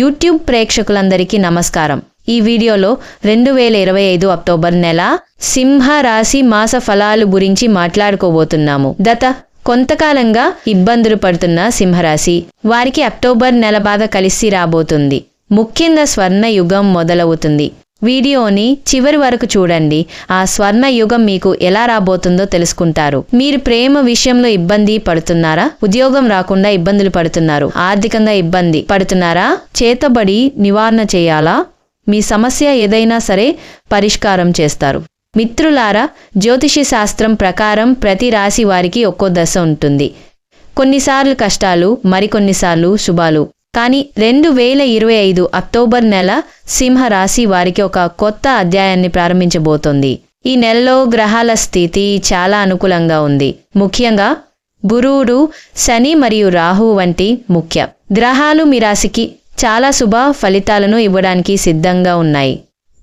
YouTube ప్రేక్షకులందరికీ నమస్కారం. ఈ వీడియోలో రెండు వేల ఇరవై ఐదు అక్టోబర్ నెల సింహ రాశి మాస ఫలాలు గురించి మాట్లాడుకోబోతున్నాము. గత కొంతకాలంగా ఇబ్బందులు పడుతున్న సింహరాశి. వారికి అక్టోబర్ నెల బాధ కలిసి రాబోతుంది. ముఖ్యంగా స్వర్ణ యుగం మొదలవుతుంది. వీడియోని చివరి వరకు చూడండి. ఆ స్వర్ణ యుగం మీకు ఎలా రాబోతుందో తెలుసుకుంటారు. మీరు ప్రేమ విషయంలో ఇబ్బంది పడుతున్నారా? ఉద్యోగం రాకుండా ఇబ్బందులు పడుతున్నారు. ఆర్థికంగా ఇబ్బంది పడుతున్నారా? చేతబడి నివారణ చేయాలా? మీ సమస్య ఏదైనా సరే పరిష్కారం చేస్తారు. మిత్రులారా జ్యోతిష శాస్త్రం ప్రకారం ప్రతి రాశి వారికి ఒక్కో దశ ఉంటుంది. కొన్నిసార్లు కష్టాలు మరికొన్నిసార్లు శుభాలు. కానీ రెండు వేల ఇరవై ఐదు అక్టోబర్ నెల సింహ రాశి వారికి ఒక కొత్త అధ్యాయాన్ని ప్రారంభించబోతోంది. ఈ నెలలో గ్రహాల స్థితి చాలా అనుకూలంగా ఉంది. ముఖ్యంగా గురువుడు శని మరియు రాహు వంటి ముఖ్య గ్రహాలు మీ రాశికి చాలా శుభ ఫలితాలను ఇవ్వడానికి సిద్ధంగా ఉన్నాయి.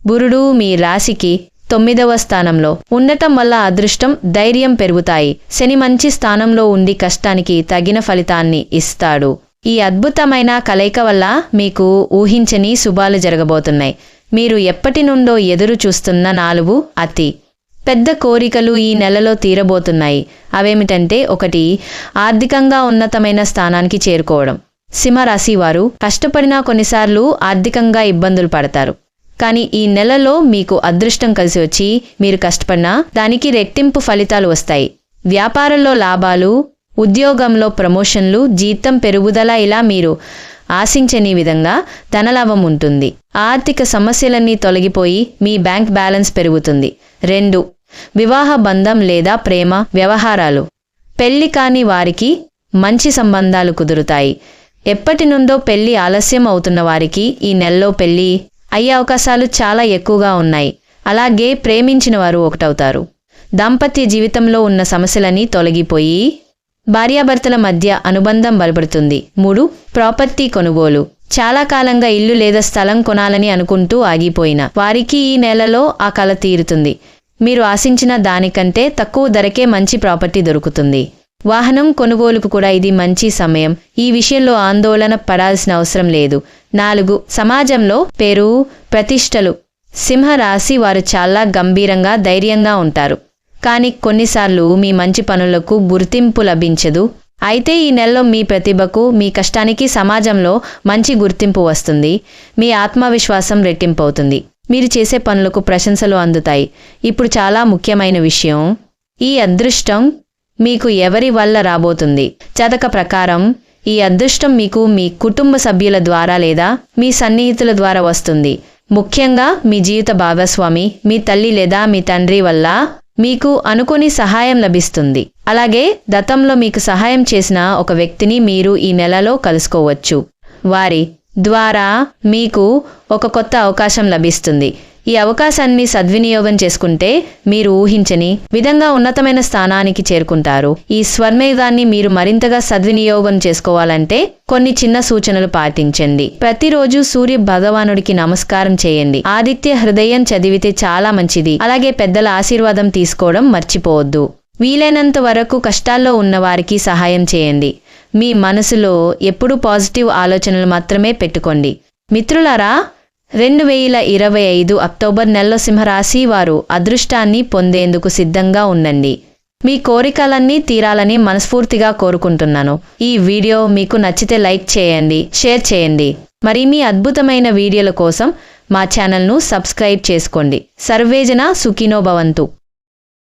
గురుడు మీ రాశికి తొమ్మిదవ స్థానంలో ఉండటం వల్ల అదృష్టం ధైర్యం పెరుగుతాయి. శని మంచి స్థానంలో ఉండి కష్టానికి తగిన ఫలితాన్ని ఇస్తాడు. ఈ అద్భుతమైన కలయిక వల్ల మీకు ఊహించని శుభాలు జరగబోతున్నాయి. మీరు ఎప్పటి నుండో ఎదురు చూస్తున్న నాలుగు అతి పెద్ద కోరికలు ఈ నెలలో తీరబోతున్నాయి. అవేమిటంటే ఒకటి ఆర్థికంగా ఉన్నతమైన స్థానానికి చేరుకోవడం. సింహరాశి వారు కష్టపడినా కొన్నిసార్లు ఆర్థికంగా ఇబ్బందులు పడతారు. కానీ ఈ నెలలో మీకు అదృష్టం కలిసి వచ్చి మీరు కష్టపడినా దానికి రెట్టింపు ఫలితాలు వస్తాయి. వ్యాపారంలో లాభాలు ఉద్యోగంలో ప్రమోషన్లు జీతం పెరుగుదల ఇలా మీరు ఆశించని విధంగా ధనలాభం ఉంటుంది. ఆర్థిక సమస్యలన్నీ తొలగిపోయి మీ బ్యాంక్ బ్యాలెన్స్ పెరుగుతుంది. రెండు వివాహ బంధం లేదా ప్రేమ వ్యవహారాలు. పెళ్ళి కాని వారికి మంచి సంబంధాలు కుదురుతాయి. ఎప్పటి నుండో పెళ్ళి ఆలస్యం అవుతున్న వారికి ఈ నెలలో పెళ్ళి అయ్యే అవకాశాలు చాలా ఎక్కువగా ఉన్నాయి. అలాగే ప్రేమించిన వారు ఒకటవుతారు. దాంపత్య జీవితంలో ఉన్న సమస్యలన్నీ తొలగిపోయి భార్యాభర్తల మధ్య అనుబంధం బలపడుతుంది. మూడు ప్రాపర్టీ కొనుగోలు. చాలా కాలంగా ఇల్లు లేదా స్థలం కొనాలని అనుకుంటూ ఆగిపోయిన వారికి ఈ నెలలో ఆ కళ తీరుతుంది. మీరు ఆశించిన దానికంటే తక్కువ ధరకే మంచి ప్రాపర్టీ దొరుకుతుంది. వాహనం కొనుగోలుకు కూడా ఇది మంచి సమయం. ఈ విషయంలో ఆందోళన పడాల్సిన అవసరం లేదు. నాలుగు సమాజంలో పేరు ప్రతిష్టలు. సింహరాశి వారు చాలా గంభీరంగా ధైర్యంగా ఉంటారు. కానీ కొన్నిసార్లు మీ మంచి పనులకు గుర్తింపు లభించదు. అయితే ఈ నెలలో మీ ప్రతిభకు మీ కష్టానికి సమాజంలో మంచి గుర్తింపు వస్తుంది. మీ ఆత్మవిశ్వాసం రెట్టింపు అవుతుంది మీరు చేసే పనులకు ప్రశంసలు అందుతాయి. ఇప్పుడు చాలా ముఖ్యమైన విషయం. ఈ అదృష్టం మీకు ఎవరి వల్ల రాబోతుంది? చదక ప్రకారం ఈ అదృష్టం మీకు మీ కుటుంబ సభ్యుల ద్వారా లేదా మీ సన్నిహితుల ద్వారా వస్తుంది. ముఖ్యంగా మీ జీవిత భాగస్వామి మీ తల్లి లేదా మీ తండ్రి వల్ల మీకు అనుకుని సహాయం లభిస్తుంది. అలాగే గతంలో మీకు సహాయం చేసిన ఒక వ్యక్తిని మీరు ఈ నెలలో కలుసుకోవచ్చు. వారి ద్వారా మీకు ఒక కొత్త అవకాశం లభిస్తుంది. ఈ అవకాశాన్ని సద్వినియోగం చేసుకుంటే మీరు ఊహించని విధంగా ఉన్నతమైన స్థానానికి చేరుకుంటారు. ఈ స్వర్మేధాన్ని మీరు మరింతగా సద్వినియోగం చేసుకోవాలంటే కొన్ని చిన్న సూచనలు పాటించండి. ప్రతిరోజు సూర్య భగవానుడికి నమస్కారం చేయండి. ఆదిత్య హృదయం చదివితే చాలా మంచిది. అలాగే పెద్దల ఆశీర్వాదం తీసుకోవడం మర్చిపోవద్దు. వీలైనంత వరకు కష్టాల్లో ఉన్నవారికి సహాయం చేయండి. మీ మనసులో ఎప్పుడూ పాజిటివ్ ఆలోచనలు మాత్రమే పెట్టుకోండి. మిత్రులారా రెండు వేల ఇరవై ఐదు అక్టోబర్ నెలలో సింహరాశి వారు అదృష్టాన్ని పొందేందుకు సిద్ధంగా ఉండండి. మీ కోరికలన్నీ తీరాలని మనస్ఫూర్తిగా కోరుకుంటున్నాను. ఈ వీడియో మీకు నచ్చితే లైక్ చేయండి షేర్ చేయండి. మరిన్ని అద్భుతమైన వీడియోల కోసం మా ఛానల్ను సబ్స్క్రైబ్ చేసుకోండి. సర్వేజన సుఖినో భవంతు.